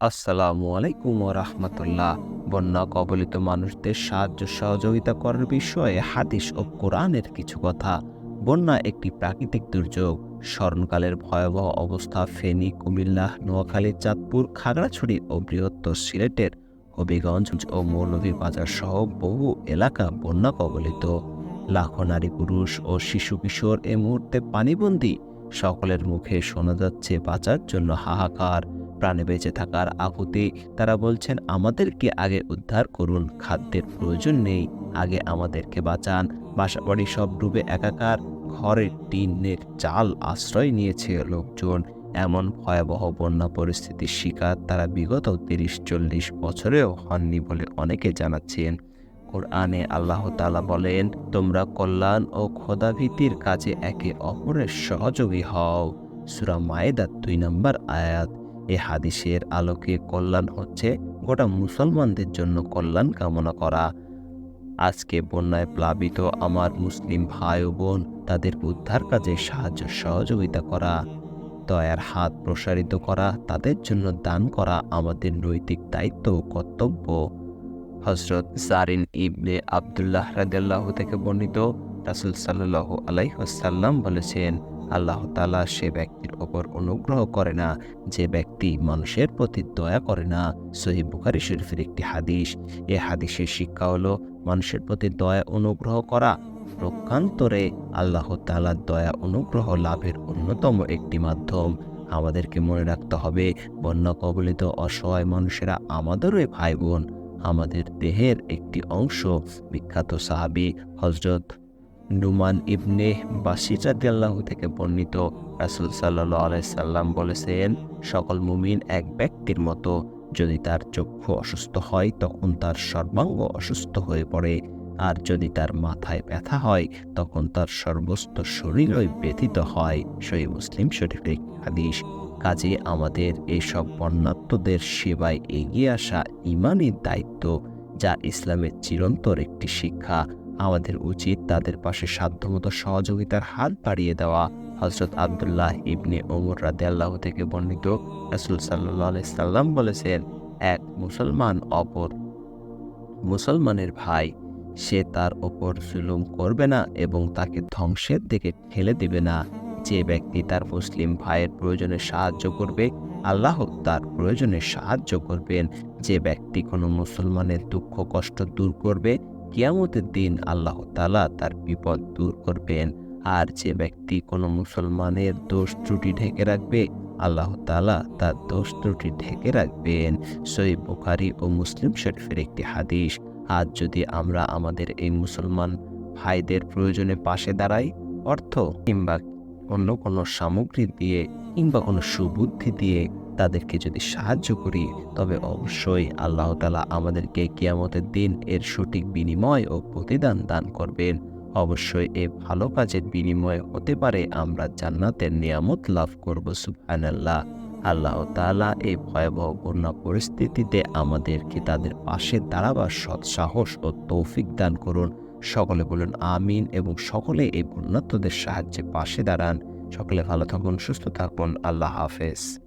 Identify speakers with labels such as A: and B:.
A: আসসালামু আলাইকুম রহমতুল্লাহ বন্যা কবলিত মানুষদের সাহায্য সহযোগিতা করার বিষয়ে হাদিস ও কোরআনের কিছু কথা। বন্যা একটি প্রাকৃতিক দুর্যোগ। স্মরণকালের ভয়াবহ অবস্থা ফেনী, কুমিল্লা, নোয়াখালী, চাঁদপুর, খাগড়াছড়ি ও বৃহত্তর সিলেটের হবিগঞ্জ ও মৌলভীবাজার সহ বহু এলাকা বন্যা কবলিত। লাখো নারী, পুরুষ ও শিশু কিশোর এ মুহূর্তে পানিবন্দী। সকলের মুখে শোনা যাচ্ছে বাঁচার জন্য হাহাকার। প্রাণে বেঁচে থাকার আকুতি তারা বলছেন, আমাদেরকে আগে উদ্ধার করুন, খাদ্যের প্রয়োজন নেই। আগে আমাদেরকে বাঁচান। বাসাবাড়ি সব ডুবে একাকার, ঘরের টিনের চাল আশ্রয় নিয়েছে লোকজন। এমন ভয়াবহ বন্যা পরিস্থিতির শিকার তারা বিগত তিরিশ, চল্লিশ বছরেও হননি বলে অনেকে জানাচ্ছেন। কোরআনে আল্লাহ তাআলা বলেন, তোমরা কল্যাণ ও খোদাভীতির কাজে একে অপরের সহযোগী হও। সুরা মায়েদার দুই নম্বর আয়াত। এ হাদিসের আলোকে কল্যাণ হচ্ছে গোটা মুসলমানদের জন্য কল্যাণ কামনা করা। আজকে বন্যায় প্লাবিত আমার মুসলিম ভাই ও বোন, তাদের উদ্ধার কাজে সাহায্য সহযোগিতা করা, দয়ার হাত প্রসারিত করা, তাদের জন্য দান করা আমাদের নৈতিক দায়িত্ব ও কর্তব্য। হজরত সারিন ইবনে আবদুল্লাহ রাদিয়াল্লাহ থেকে বর্ণিত রাসুল সাল্লাহ আলাইসাল্লাম বলেছেন আল্লাহ তালা সে ব্যক্তির ওপর অনুগ্রহ করে না, যে ব্যক্তি মানুষের প্রতি দয়া করে না। সহি বুখারি শরীফের একটি হাদিস, এ হাদিসের শিক্ষা হলো মানুষের প্রতি দয়া অনুগ্রহ করা। প্রকান্তরে আল্লাহ তালার দয়া অনুগ্রহ লাভের অন্যতম একটি মাধ্যম। আমাদেরকে মনে রাখতে হবে, বন্যা কবলিত অসহায় মানুষেরা আমাদেরই ভাই বোন আমাদের দেহের একটি অংশ, বিখ্যাত সাহাবি হজরত নুমান ইবনে বাসিরাদিয়াল্লাহ থেকে বর্ণিত রাসুল সাল্লাহ আলাইসাল্লাম বলেছেন, সকল মুমিন এক ব্যক্তির মতো যদি তার চক্ষু অসুস্থ হয়, তখন তার সর্বাঙ্গ অসুস্থ হয়ে পড়ে। আর যদি তার মাথায় ব্যথা হয়, তখন তার সর্বস্ত শরীরই ব্যথিত হয়। সেই মুসলিম শরীফের হাদিস। কাজে আমাদের এইসব বর্ণাত্মদের সেবায় এগিয়ে আসা ইমানের দায়িত্ব, যা ইসলামের চিরন্তর একটি শিক্ষা। আমাদের উচিত তাদের পাশে সাধ্যমতো সহযোগিতার হাত বাড়িয়ে দেওয়া। হজরত আবদুল্লাহ ইবনে ওমর রাদে আল্লাহ থেকে বর্ণিত রাসুল সাল্লাহ সাল্লাম বলেছেন, এক মুসলমান অপর মুসলমানের ভাই, সে তার ওপর জুলুম করবে না এবং তাকে ধ্বংসের দিকে ঠেলে দেবে না। যে ব্যক্তি তার মুসলিম ভাইয়ের প্রয়োজনে সাহায্য করবে, আল্লাহ তার প্রয়োজনে সাহায্য করবেন। যে ব্যক্তি কোনো মুসলমানের দুঃখ কষ্ট দূর করবে কিয়ামতের দিন আল্লাহ তালা তার বিপদ দূর করবেন। আর যে ব্যক্তি কোনো মুসলমানের দোষ ত্রুটি ঢেকে রাখবে, আল্লাহ তালা তার দোষ ত্রুটি ঢেকে রাখবেন। সই বুখারি ও মুসলিম শরীফের একটি হাদিস, আজ যদি আমরা আমাদের এই মুসলমান ভাইদের প্রয়োজনে পাশে দাঁড়াই, অর্থ কিংবা অন্য কোনো সামগ্রী দিয়ে কিংবা কোনো সুবুদ্ধি দিয়ে তাদেরকে যদি সাহায্য করি, তবে অবশ্যই আল্লাহ তালা আমাদেরকে কিয়ামতের দিন এর সঠিক বিনিময় ও প্রতিদান দান করবেন। অবশ্যই এ ভালো কাজের বিনিময় হতে পারে, আমরা জান্নাতের নিয়ামত লাভ করব, সুবহানাল্লাহ। আল্লাহ তালা এই ভয়াবহ বন্যা পরিস্থিতিতে আমাদেরকে তাদের পাশে দাঁড়াবার সৎ সাহস ও তৌফিক দান করুন। সকলে বলুন আমিন এবং সকলে এই বন্যাত্মদের সাহায্যে পাশে দাঁড়ান। সকলে ভালো থাকুন, সুস্থ থাকুন। আল্লাহ হাফেজ।